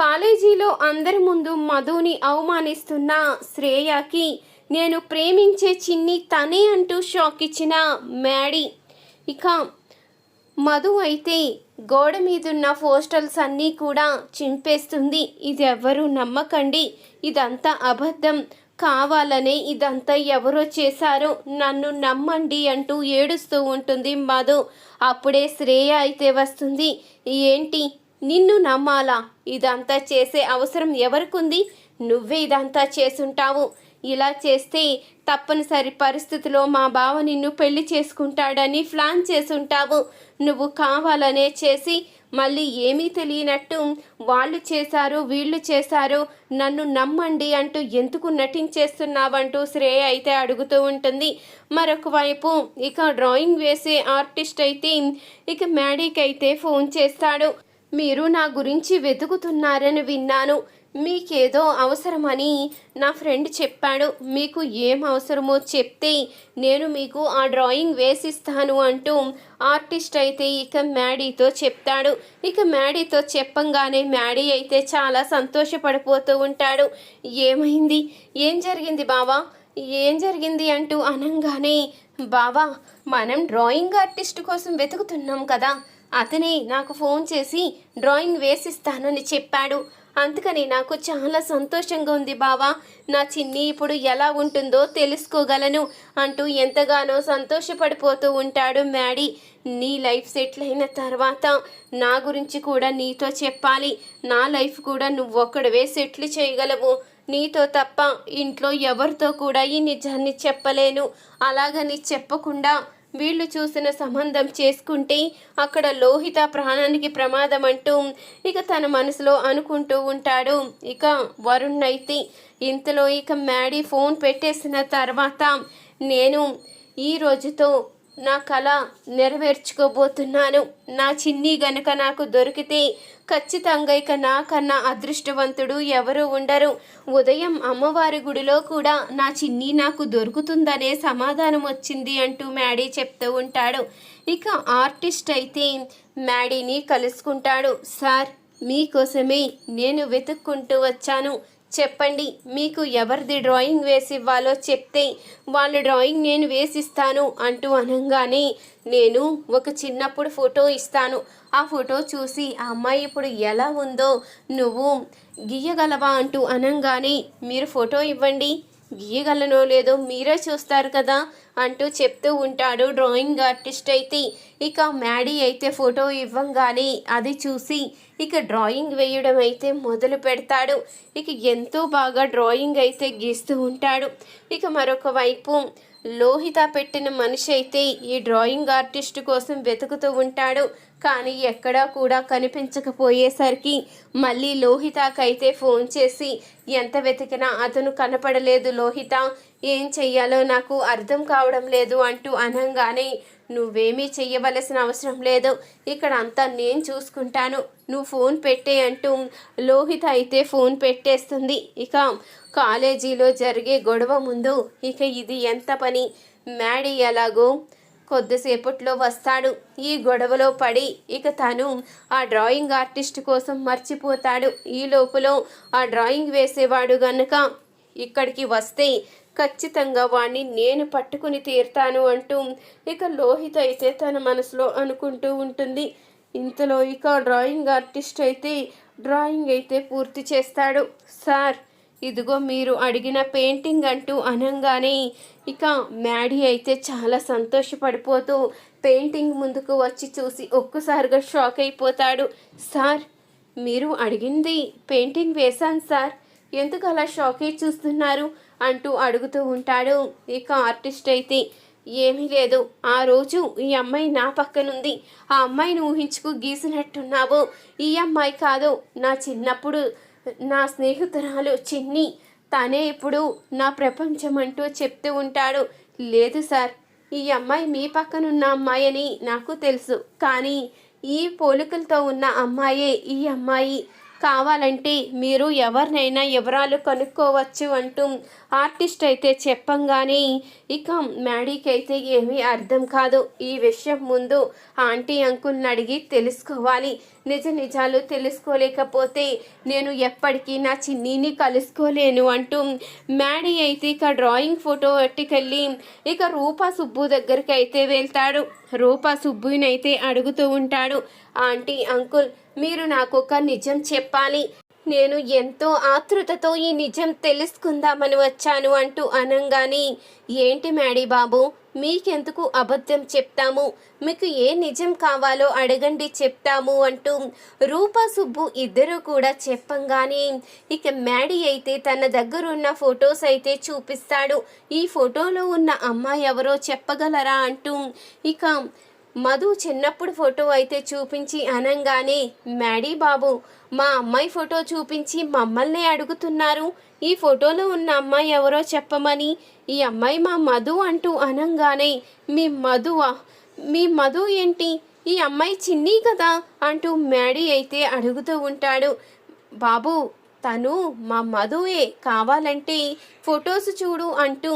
కాలేజీలో అందరి ముందు మధుని అవమానిస్తున్న శ్రేయకి నేను ప్రేమించే చిన్ని తనే అంటూ షాక్ ఇచ్చిన మ్యాడీ. ఇక మధు అయితే గోడ మీదున్న పోస్టల్స్ అన్నీ కూడా చింపేస్తుంది. ఇది ఎవరు నమ్మకండి. ఇదంతా అబద్ధం. కావాలనే ఇదంతా ఎవరో చేశారో నన్ను నమ్మండి అంటూ ఏడుస్తూ ఉంటుంది మధు. అప్పుడే శ్రేయ అయితే వస్తుంది. ఏంటి? నిన్ను నమ్మాలా? ఇదంతా చేసే అవసరం ఎవరికుంది? నువ్వే ఇదంతా చేసుంటావు. ఇలా చేస్తే తప్పనిసరి పరిస్థితిలో మా బావ నిన్ను పెళ్ళి చేసుకుంటాడని ప్లాన్ చేసుంటావు. నువ్వు కావాలనే చేసి మళ్ళీ ఏమీ తెలియనట్టు వాళ్ళు చేశారు వీళ్ళు చేశారు నన్ను నమ్మండి అంటూ ఎందుకు నటించేస్తున్నావంటూ శ్రేయ అయితే అడుగుతూ ఉంటుంది. మరొక వైపు ఇక డ్రాయింగ్ వేసే ఆర్టిస్ట్ అయితే ఇక మ్యాడీకి అయితే ఫోన్ చేస్తాడు. మీరు నా గురించి వెతుకుతున్నారని విన్నాను. మీకేదో అవసరమని నా ఫ్రెండ్ చెప్పాడు. మీకు ఏం అవసరమో చెప్తే నేను మీకు ఆ డ్రాయింగ్ వేసిస్తాను అంటూ ఆర్టిస్ట్ అయితే ఇక మ్యాడీతో చెప్తాడు. ఇక మ్యాడీతో చెప్పంగానే మ్యాడీ అయితే చాలా సంతోషపడిపోతూ ఉంటాడు. ఏమైంది? ఏం జరిగింది బావా? ఏం జరిగింది అంటూ అనంగానే బావా మనం డ్రాయింగ్ ఆర్టిస్ట్ కోసం వెతుకుతున్నాం కదా. అతనే నాకు ఫోన్ చేసి డ్రాయింగ్ వేసిస్తానని చెప్పాడు. అందుకని నాకు చాలా సంతోషంగా ఉంది బావా. నా చిన్ని ఇప్పుడు ఎలా ఉంటుందో తెలుసుకోగలను అంటూ ఎంతగానో సంతోషపడిపోతూ ఉంటాడు మ్యాడీ. నీ లైఫ్ సెటిల్ అయిన తర్వాత నా గురించి కూడా నీతో చెప్పాలి. నా లైఫ్ కూడా నువ్వు ఒక్కడవే సెటిల్ చేయగలవు. నీతో తప్ప ఇంట్లో ఎవరితో కూడా ఈ నిజాన్ని చెప్పలేను. అలాగని చెప్పకుండా వీళ్ళు చూసిన సంబంధం చేసుకుంటే అక్కడ లోహిత ప్రాణానికి ప్రమాదం అంటూ ఇక తన మనసులో అనుకుంటూ ఉంటాడు. ఇక వరుణ్ అయితే ఇంతలో ఇక మ్యాడీ ఫోన్ పెట్టేసిన తర్వాత నేను ఈ రోజుతో నా కళ నెరవేర్చుకోబోతున్నాను. నా చిన్ని గనక నాకు దొరికితే ఖచ్చితంగా ఇక నాకన్నా అదృష్టవంతుడు ఎవరు ఉండరు. ఉదయం అమ్మవారి గుడిలో కూడా నా చిన్ని నాకు దొరుకుతుందనే సమాధానం వచ్చింది అంటూ మ్యాడీ చెప్తూ ఉంటాడు. ఇక ఆర్టిస్ట్ అయితే మ్యాడీని కలుసుకుంటాడు. సార్ మీకోసమే నేను వెతుక్కుంటూ వచ్చాను. చెప్పండి మీకు ఎవరిది డ్రాయింగ్ వేసి ఇవ్వాలో చెప్తే వాళ్ళ డ్రాయింగ్ నేను వేసిస్తాను అంటూ అనగానే నేను ఒక చిన్నప్పుడు ఫోటో ఇస్తాను. ఆ ఫోటో చూసి ఆ అమ్మాయి ఇప్పుడు ఎలా ఉందో నువ్వు గీయగలవా అంటూ అనగానే మీరు ఫోటో ఇవ్వండి. గీయగలనో లేదో మీరే చూస్తారు కదా అంటూ చెప్తూ ఉంటాడు డ్రాయింగ్ ఆర్టిస్ట్ అయితే. ఇక మ్యాడీ అయితే ఫోటో ఇవ్వంగానే అది చూసి ఇక డ్రాయింగ్ వేయడం అయితే మొదలు పెడతాడు. ఇక ఎంతో బాగా డ్రాయింగ్ అయితే గీస్తూ ఉంటాడు. ఇక మరొక వైపు లోహిత పెట్టిన మనిషి అయితే ఈ డ్రాయింగ్ ఆర్టిస్ట్ కోసం వెతుకుతూ ఉంటాడు. కానీ ఎక్కడా కూడా కనిపించకపోయేసరికి మళ్ళీ లోహితకైతే ఫోన్ చేసి ఎంత వెతికినా అతను కనపడలేదు లోహిత ఏం చెయ్యాలో నాకు అర్థం కావడం లేదు అంటూ అనగానే నువ్వేమీ చెయ్యవలసిన అవసరం లేదు ఇక్కడ అంతా నేను చూసుకుంటాను నువ్వు ఫోన్ పెట్టే అంటూ లోహిత అయితే ఫోన్ పెట్టేస్తుంది. ఇక కాలేజీలో జరిగే గొడవ ముందు ఇక ఇది ఎంత పని? మ్యాడీ ఎలాగో కొద్దిసేపట్లో వస్తాడు. ఈ గొడవలో పడి ఇక తను ఆ డ్రాయింగ్ ఆర్టిస్ట్ కోసం మర్చిపోతాడు. ఈ లోపల ఆ డ్రాయింగ్ వేసేవాడు గనుక ఇక్కడికి వస్తే ఖచ్చితంగా వాణ్ణి నేను పట్టుకుని తీరుతాను అంటూ ఇక లోహిత అయితే తన మనసులో అనుకుంటూ ఉంటుంది. ఇంతలో ఇక డ్రాయింగ్ ఆర్టిస్ట్ అయితే డ్రాయింగ్ అయితే పూర్తి చేస్తాడు. సార్ ఇదిగో మీరు అడిగిన పెయింటింగ్ అంటూ అనంగానే ఇక మ్యాడీ అయితే చాలా సంతోషపడిపోతూ పెయింటింగ్ ముందుకు వచ్చి చూసి ఒక్కసారిగా షాక్ అయిపోతాడు. సార్ మీరు అడిగింది పెయింటింగ్ వేశాను సార్. ఎందుకు అలా షాక్ అయి చూస్తున్నారు? అంటూ అడుగుతూ ఉంటాడు ఇక ఆర్టిస్ట్ అయితే. ఏమీ లేదు ఆ రోజు ఈ అమ్మాయి నా పక్కనుంది. ఆ అమ్మాయిని ఊహించుకు గీసినట్టున్నావు. ఈ అమ్మాయి కాదు నా చిన్నప్పుడు నా స్నేహితురాలు చిన్ని తనే ఇప్పుడు నా ప్రపంచం అంటూ చెప్తూ ఉంటాడు. లేదు సార్ ఈ అమ్మాయి మీ పక్కనున్న అమ్మాయి అని నాకు తెలుసు. కానీ ఈ పోలికలతో ఉన్న అమ్మాయే ఈ అమ్మాయి. కావాలంటే మీరు ఎవరినైనా వివరాలు కనుక్కోవచ్చు అంటూ ఆర్టిస్ట్ అయితే చెప్పంగానే ఇక మ్యాడీకి అయితే ఏమీ అర్థం కాదు. ఈ విషయం ముందు ఆంటీ అంకుల్ని అడిగి తెలుసుకోవాలి. నిజ నిజాలు తెలుసుకోలేకపోతే నేను ఎప్పటికీ నా చిన్నీని కలుసుకోలేను అంటూ మ్యాడీ అయితే ఇక డ్రాయింగ్ ఫోటో పట్టుకెళ్ళి ఇక రూపా సుబ్బు దగ్గరికి అయితే వెళ్తాడు. రూపా సుబ్బుని అయితే అడుగుతూ ఉంటాడు. ఆంటీ అంకుల్ మీరు నాకు ఒక నిజం చెప్పాలి. నేను ఎంతో ఆతృతతో ఈ నిజం తెలుసుకుందామని వచ్చాను అంటూ అనంగానే ఏంటి మేడీ బాబు మీకెందుకు అబద్ధం చెప్తాము? మీకు ఏ నిజం కావాలో అడగండి చెప్తాము అంటూ రూపా సుబ్బు ఇద్దరూ కూడా చెప్పంగానే ఇక మ్యాడీ అయితే తన దగ్గర ఉన్న ఫొటోస్ అయితే చూపిస్తాడు. ఈ ఫోటోలో ఉన్న అమ్మాయి ఎవరో చెప్పగలరా? అంటూ ఇక మధు చిన్నప్పుడు ఫోటో అయితే చూపించి అనంగానే మ్యాడీ బాబు మా అమ్మాయి ఫోటో చూపించి మమ్మల్ని అడుగుతున్నారు. ఈ ఫోటోలో ఉన్న అమ్మాయి ఎవరో చెప్పమని. ఈ అమ్మాయి మా మధు అంటూ అనంగానే మీ మధువా? మీ మధు ఏంటి? ఈ అమ్మాయి చిన్ని కదా? అంటూ మ్యాడీ అయితే అడుగుతూ ఉంటాడు. బాబు తను మా మధువే కావాలంటే ఫొటోస్ చూడు అంటూ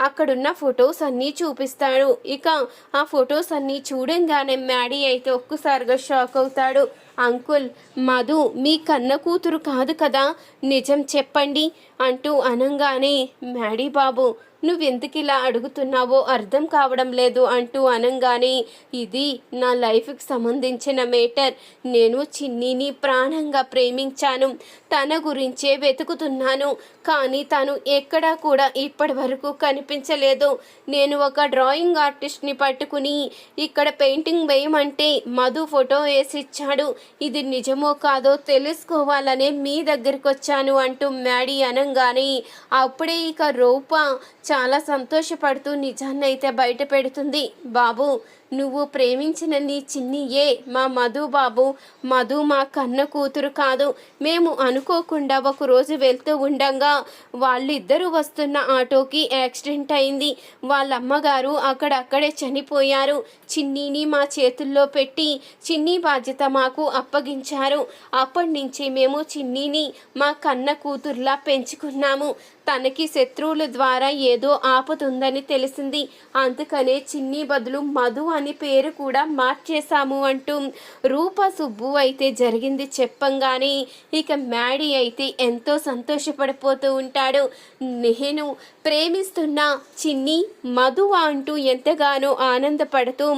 అక్కడున్న ఫొటోస్ అన్నీ చూపిస్తాడు. ఇక ఆ ఫొటోస్ అన్నీ చూడంగానే మ్యాడీ అయితే ఒక్కసారిగా షాక్ అవుతాడు. అంకుల్ మధు మీ కన్న కూతురు కాదు కదా నిజం చెప్పండి అంటూ అనంగానే మ్యాడీ బాబు నువ్వెందుకు ఇలా అడుగుతున్నావో అర్థం కావడం లేదు అంటూ అనంగానే ఇది నా లైఫ్కి సంబంధించిన మేటర్ నేను చిన్నీని ప్రాణంగా ప్రేమించాను. తన గురించే వెతుకుతున్నాను. కానీ తను ఎక్కడా కూడా ఇప్పటి వరకు కనిపించలేదు. నేను ఒక డ్రాయింగ్ ఆర్టిస్ట్ని పట్టుకుని ఇక్కడ పెయింటింగ్ వేయమంటే మధు ఫోటో వేసి ఇచ్చాడు ఇది నిజమో కాదో తెలుసుకోవాలనే మీ దగ్గరికి వచ్చాను అంటూ మ్యాడీ అనంగానే అప్పుడే ఇక రూప చాలా సంతోషపడుతూ నిజాన్ని అయితే బయట పెడుతుంది. బాబు నువ్వు ప్రేమించిన నీ చిన్నియే మా మధు బాబు మధు మా కన్న కూతురు కాదు. మేము అనుకోకుండా ఒకరోజు వెళ్తూ ఉండగా. వాళ్ళిద్దరూ వస్తున్న ఆటోకి యాక్సిడెంట్ అయింది. వాళ్ళ అమ్మగారు అక్కడక్కడే చనిపోయారు. చిన్నీని మా చేతుల్లో పెట్టి చిన్ని బాధ్యత మాకు అప్పగించారు. అప్పటి నుంచి మేము చిన్నీని మా కన్న కూతుర్లా పెంచుకున్నాము. తనకి శత్రువుల ద్వారా ఏదో ఆపతుందని తెలిసింది. అందుకనే చిన్ని బదులు మధు అని పేరు కూడా మార్చేశాము అంటూ రూప సుబ్బు అయితే జరిగింది చెప్పంగానే ఇక మ్యాడీ అయితే ఎంతో సంతోషపడిపోతూ ఉంటాడు. నేను ప్రేమిస్తున్న చిన్ని మధు అంటూ ఎంతగానో ఆనందపడుతూ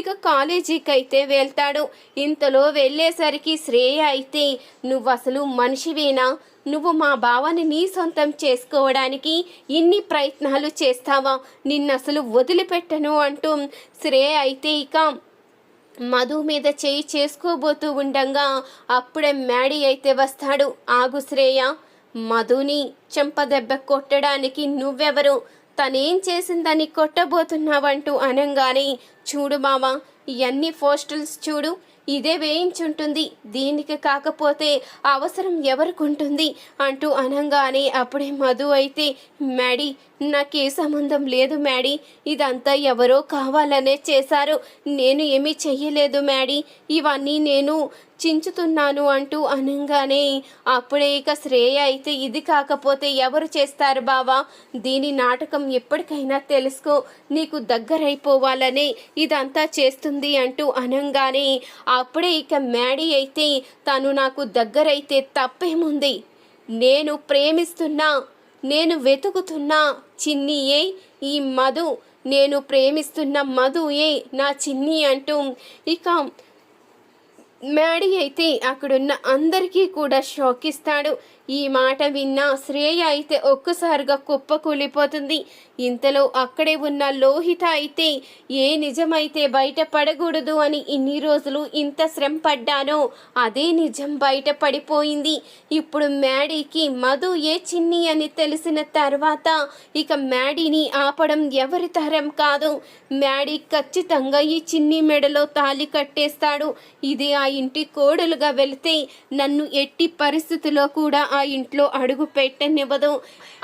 ఇక కాలేజీకి అయితే వెళ్తాడు. ఇంతలో వెళ్ళేసరికి శ్రేయ అయితే నువ్వు అసలు మనిషివేనా? నువ్వు మా బావని నీ సొంతం చేసుకోవడానికి ఇన్ని ప్రయత్నాలు చేస్తావా? నిన్నసలు వదిలిపెట్టను అంటూ శ్రేయ అయితే ఇక మధు మీద చేయి చేసుకోబోతూ ఉండగా అప్పుడే మ్యాడీ అయితే వస్తాడు. ఆగు శ్రేయ మధుని చెంపదెబ్బ కొట్టడానికి నువ్వెవరు? తనేం చేసిందని కొట్టబోతున్నావంటూ అనంగానే చూడు మావా ఇవన్నీ పోస్టల్స్ చూడు ఇదే వేయించుంటుంది. దీనికి కాకపోతే అవసరం ఎవరికి ఉంటుంది? అంటూ అనంగానే అప్పుడే మధు అయితే మ్యాడీ నాకే సంబంధం లేదు మ్యాడీ. ఇదంతా ఎవరో కావాలనే చేశారు. నేను ఏమీ చెయ్యలేదు మ్యాడీ. ఇవన్నీ నేను చించుతున్నాను అంటూ అనంగానే అప్పుడే ఇక శ్రేయ అయితే ఇది కాకపోతే ఎవరు చేస్తారు బావా? దీని నాటకం ఎప్పటికైనా తెలుసుకో. నీకు దగ్గరైపోవాలనే ఇదంతా చేస్తుంది అంటూ అనంగానే అప్పుడే ఇక మ్యాడీ అయితే తను నాకు దగ్గరైతే తప్పేముంది? నేను ప్రేమిస్తున్నా. నేను వెతుకుతున్న చిన్నియే ఈ మధు. నేను ప్రేమిస్తున్న మధుయే నా చిన్ని అంటూ. ఇక మ్యాడీ అయితే అక్కడున్న అందరికీ కూడా షాక్ ఇస్తాడు. ఈ మాట విన్న శ్రేయ అయితే ఒక్కసారిగా కుప్ప కూలిపోతుంది. ఇంతలో అక్కడే ఉన్న లోహిత అయితే ఏ నిజమైతే బయట పడకూడదు అని ఇన్ని రోజులు ఇంత శ్రమ పడ్డానో అదే నిజం బయట పడిపోయింది ఇప్పుడు మ్యాడీకి మధు ఏ చిన్ని అని తెలిసిన తర్వాత ఇక మ్యాడీని ఆపడం ఎవరి తరం కాదు. మ్యాడీ ఖచ్చితంగా ఈ చిన్ని మెడలో తాలి కట్టేస్తాడు. ఇది ఆ ఇంటి కోడలుగా వెళితే నన్ను ఎట్టి పరిస్థితిలో కూడా ఆ ఇంట్లో అడుగు పెట్టనివ్వదు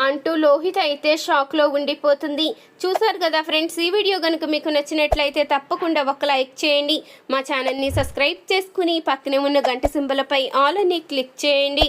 అంటూ లోహిత అయితే షాక్లో ఉండిపోతుంది. చూసారు కదా ఫ్రెండ్స్ ఈ వీడియో కనుక మీకు నచ్చినట్లయితే తప్పకుండా ఒక లైక్ చేయండి. మా ఛానల్ని సబ్స్క్రైబ్ చేసుకుని పక్కనే ఉన్న గంట సింబలపై ఆల్ అని క్లిక్ చేయండి.